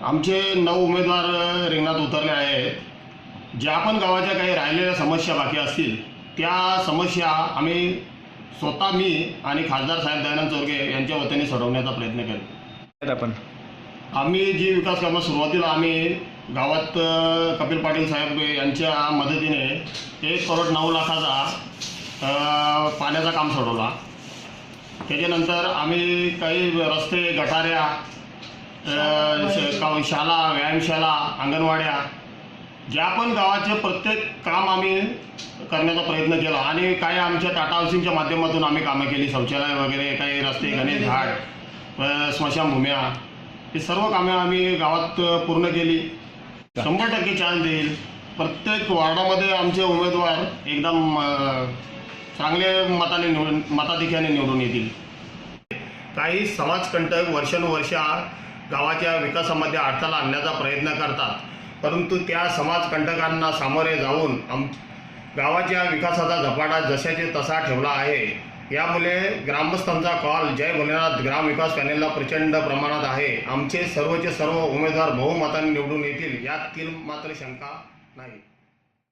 आमचे नऊ उमेदवार रिंगणात उतरले आहेत. ज्या पण गावाच्या काही राहिलेल्या समस्या बाकी असतील त्या समस्या आम्ही स्वतः मी आणि खासदार साहेब दयानंद चोरगे यांच्या वतीने सोडवण्याचा प्रयत्न आहेत आपण. आम्ही जी विकास कामं सुरुवातीला आम्ही गावात कपिल पाटील साहेब यांच्या मदतीने एक करोड नऊ लाखाचा पाण्याचा काम सोडवला. त्याच्यानंतर आम्ही काही रस्ते गटाऱ्या अ, श- का- शाळा व्यायामशाळा अंगणवाड्या ज्या पण गावाचे प्रत्येक काम आम्ही करण्याचा प्रयत्न केला. आणि काही आमच्या टाटा हाऊसिंगच्या माध्यमातून आम्ही कामं केली. शौचालय वगैरे काही रस्ते गणेश घाट स्मशानभूम्या ही सर्व कामे आम्ही गावात पूर्ण केली. शंभर टक्के चान्स देईल. प्रत्येक वार्डामध्ये आमचे उमेदवार एकदम चांगले मताने निवडून मताधिक्याने निवडून येतील. काही समाजकंटक वर्षानुवर्षा गावाच्या विकासामध्ये अडथळा आणण्याचा प्रयत्न करतात. परंतु त्या समाजकंटकांना सामोरे जाऊन आम गावाच्या विकासाचा झपाटा जशाचे तसा ठेवला आहे. यामुळे ग्रामस्थांचा कॉल जय भोलेनाथ ग्राम विकास पॅनेलला प्रचंड प्रमाणात आहे. आमचे सर्वचे सर्व उमेदवार बहुमताने निवडून येतील यात मात्र शंका नाही.